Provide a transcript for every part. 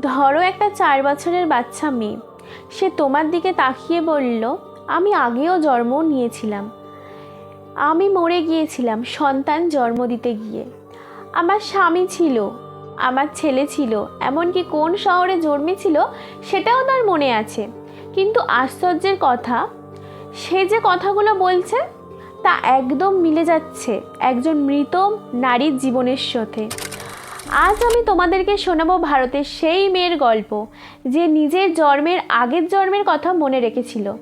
ধরো একটা চার বছরের বাচ্চা মেয়ে। সে তোমার দিকে তাকিয়ে বলল, আমি আগেও জন্ম নিয়েছিলাম। আমি মরে গিয়েছিলাম সন্তান জন্ম দিতে গিয়ে। আমার স্বামী ছিল, আমার ছেলে ছিল, এমনকি কোন শহরে জন্মেছিল সেটাও তার মনে আছে। কিন্তু আশ্চর্যের কথা, সে যে কথাগুলো বলছে তা একদম মিলে যাচ্ছে একজন মৃত নারীর জীবনের সাথে আজ আমি তোমাদেরকে শোনাবো ভারতের সেই মেয়ের গল্প, যে নিজের জন্মের আগের জন্মের কথা মনে রেখেছিল,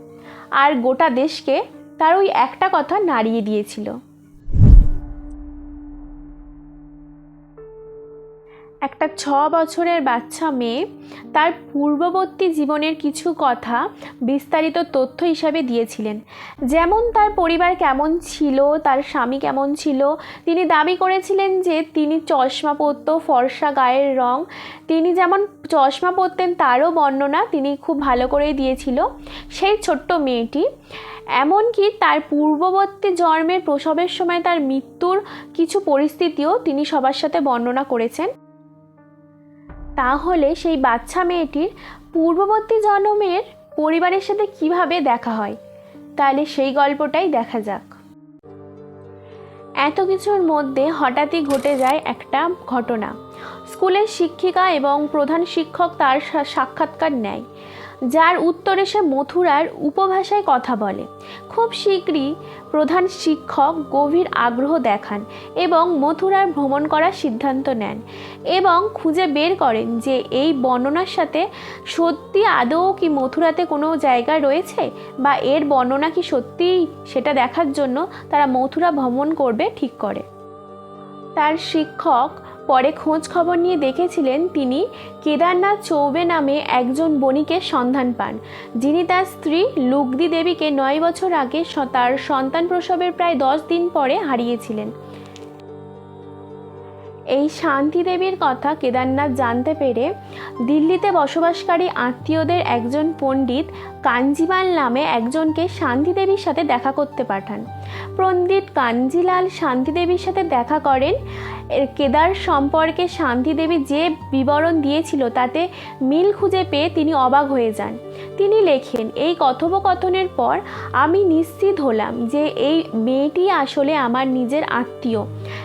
আর গোটা দেশকে তার ওই একটা কথা নাড়িয়ে দিয়েছিল। একটা ছ বছরের বাচ্চা মেয়ে, তার পূর্ববর্তী জীবনের কিছু কথা বিস্তারিত তথ্য হিসাবে দিয়েছিলেন। যেমন তার পরিবার কেমন ছিল, তার স্বামী কেমন ছিল, তিনি দাবি করেছিলেন যে তিনি চশমা পরত, ফর্সা গায়ের রং। তিনি যেমন চশমা পরতেন, তারও বর্ণনা তিনি খুব ভালো করেই দিয়েছিল সেই ছোট্ট মেয়েটি। এমনকি তার পূর্ববর্তী জন্মের প্রসবের সময় তার মৃত্যুর কিছু পরিস্থিতিও তিনি সবার সাথে বর্ণনা করেছেন। তাহলে সেই বাচ্চা মেয়েটির পূর্ববর্তী জন্মের পরিবারের সাথে কীভাবে দেখা হয়? তাহলে সেই গল্পটাই দেখা যাক। এত কিছুর মধ্যে হঠাৎই ঘটে যায় একটা ঘটনা। স্কুলের শিক্ষিকা এবং প্রধান শিক্ষক তার সাক্ষাৎকার নেয়, যার উত্তরে সে মথুরার উপভাষায় কথা বলে। খুব শীঘ্রই প্রধান শিক্ষক গভীর আগ্রহ দেখান এবং মথুরার ভ্রমণ করার সিদ্ধান্ত নেন। এবং খুঁজে বের করেন যে এই বর্ণনার সাথে সত্যি আদৌ কি মথুরাতে কোনো জায়গা রয়েছে? বা এর বর্ণনা কি সত্যিই সেটা দেখার জন্য তারা মথুরা ভ্রমণ করবে ঠিক করে। তার শিক্ষক পরে খোঁজ খবর নিয়ে দেখেছিলেন তিনি কেদারনাথ চৌবে নামে একজন বণিকের সন্ধান পান। যিনি তার স্ত্রী লুগদি দেবীকে নয় বছর আগে তার সন্তান প্রসবের প্রায় দশ দিন পরে হারিয়েছিলেন। এই শান্তি দেবীর কথা কেদারনাথ জানতে পেরে দিল্লিতে বসবাসকারী আত্মীয়দের একজন পণ্ডিত কাঞ্জিমাল নামে একজনকে শান্তি দেবীর সাথে দেখা করতে পাঠান। পণ্ডিত কাঞ্জিলাল শান্তি দেবীর সাথে দেখা করেন। কেদার সম্পর্কে শান্তি দেবী যে বিবরণ দিয়েছিল তাতে মিল খুঁজে পেয়ে তিনি অবাক হয়ে যান। তিনি লেখেন, এই কথোপকথনের পর আমি নিশ্চিত হলাম যে এই মেয়েটি আসলে আমার নিজের আত্মীয়।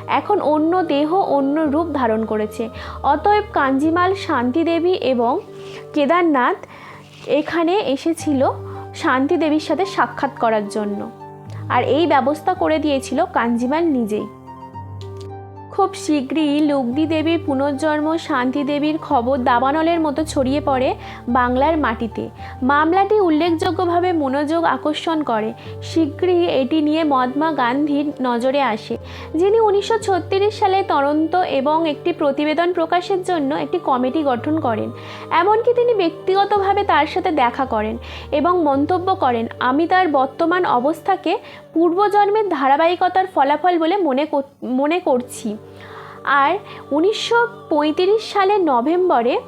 এখন অন্য দেহ অন্য রূপ ধারণ করেছে। অতএব কাঞ্জিমাল শান্তিদেবী এবং কেদারনাথ এখানে এসেছিল শান্তিদেবীর সাথে সাক্ষাৎ করার জন্য। আর এই ব্যবস্থা করে দিয়েছিল কাঞ্জিমাল নিজেই। খুব শীঘ্রই লুগদি দেবীর পুনর্জন্ম, শান্তি দেবীর খবর দাবানলের মতো ছড়িয়ে পড়ে বাংলার মাটিতে। মামলাটি উল্লেখযোগ্যভাবে মনোযোগ আকর্ষণ করে। শীঘ্রই এটি নিয়ে মহাত্মা গান্ধীর নজরে আসে, যিনি উনিশশো ছত্রিশ সালে তদন্ত এবং একটি প্রতিবেদন প্রকাশের জন্য একটি কমিটি গঠন করেন। এমনকি তিনি ব্যক্তিগতভাবে তার সাথে দেখা করেন এবং মন্তব্য করেন, আমি তার বর্তমান অবস্থাকে পূর্বজন্মের ধারাবাহিকতার ফলাফল বলে মনে মনে করছি। আর উনিশশো পঁয়ত্রিশ সালের নভেম্বরে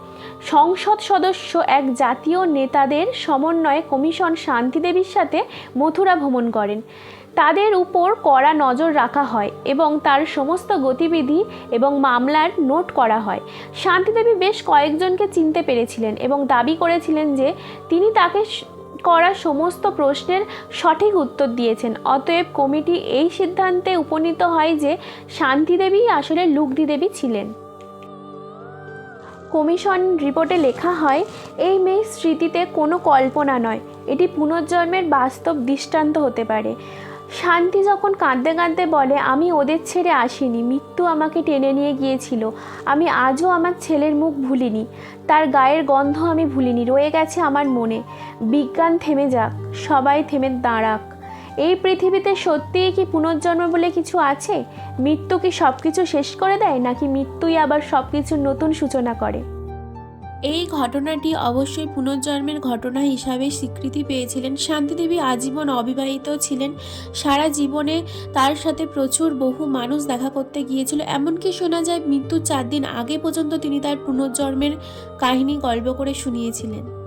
সংসদ সদস্য এক জাতীয় নেতাদের সমন্বয়ে কমিশন শান্তিদেবীর সাথে মথুরা ভ্রমণ করেন। তাদের উপর কড়া নজর রাখা হয় এবং তার সমস্ত গতিবিধি এবং মামলার নোট করা হয়। শান্তিদেবী বেশ কয়েকজনকে চিনতে পেরেছিলেন এবং দাবি করেছিলেন যে তিনি তাকে করা সমস্ত প্রশ্নের সঠিক উত্তর দিয়েছেন। অতএব কমিটি এই সিদ্ধান্তে উপনীত হয় যে শান্তিদেবী আসলে লুগদি দেবী ছিলেন। কমিশন রিপোর্টে লেখা হয়, এই মেয়ের স্মৃতিতে কোনো কল্পনা নয়। এটি পুনর্জন্মের বাস্তব দৃষ্টান্ত হতে পারে। শান্তি যখন কাঁদতে কাঁদতে বলে, আমি ওদের ছেড়ে আসিনি, মৃত্যু আমাকে টেনে নিয়ে গিয়েছিল। আমি আজও আমার ছেলের মুখ ভুলিনি। তার গায়ের গন্ধ আমি ভুলিনি, রয়ে গেছে আমার মনে। বিজ্ঞান থেমে যাক, সবাই থেমে দাঁড়াক। এই পৃথিবীতে সত্যিই কি পুনর্জন্ম বলে কিছু আছে? মৃত্যু কি সব কিছু শেষ করে দেয়, নাকি মৃত্যুই আবার সব কিছুর নতুন সূচনা করে? এই ঘটনাটি অবশ্যই পুনর্জন্মের ঘটনা হিসাবে স্বীকৃতি পেয়েছিলেন। শান্তিদেবী আজীবন অবিবাহিত ছিলেন। সারা জীবনে তার সাথে প্রচুর বহু মানুষ দেখা করতে গিয়েছিল। এমনকি শোনা যায়, মৃত্যুর চার দিন আগে পর্যন্ত তিনি তার পুনর্জন্মের কাহিনী গল্প করে শুনিয়েছিলেন।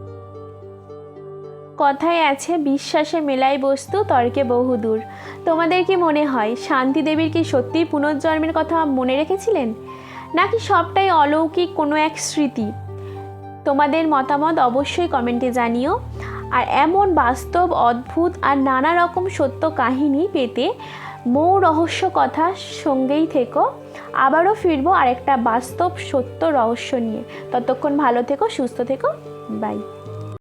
কথায় আছে, বিশ্বাসে মেলাই বস্তু, তর্কে বহুদূর তোমাদের কি মনে হয় শান্তি দেবীর কি সত্যিই পুনর্জন্মের কথা মনে রেখেছিলেন? নাকি সবটাই অলৌকিক কোনো এক স্মৃতি? তোমাদের মতামত অবশ্যই কমেন্টে জানিও। আর এমন বাস্তব, অদ্ভুত আর নানা রকম সত্য কাহিনী পেতে মৌ রহস্য কথা সঙ্গেই থেকো। আবারও ফিরবো আরেকটা বাস্তব সত্য রহস্য নিয়ে। ততক্ষণ ভালো থেকো, সুস্থ থেকো। বাই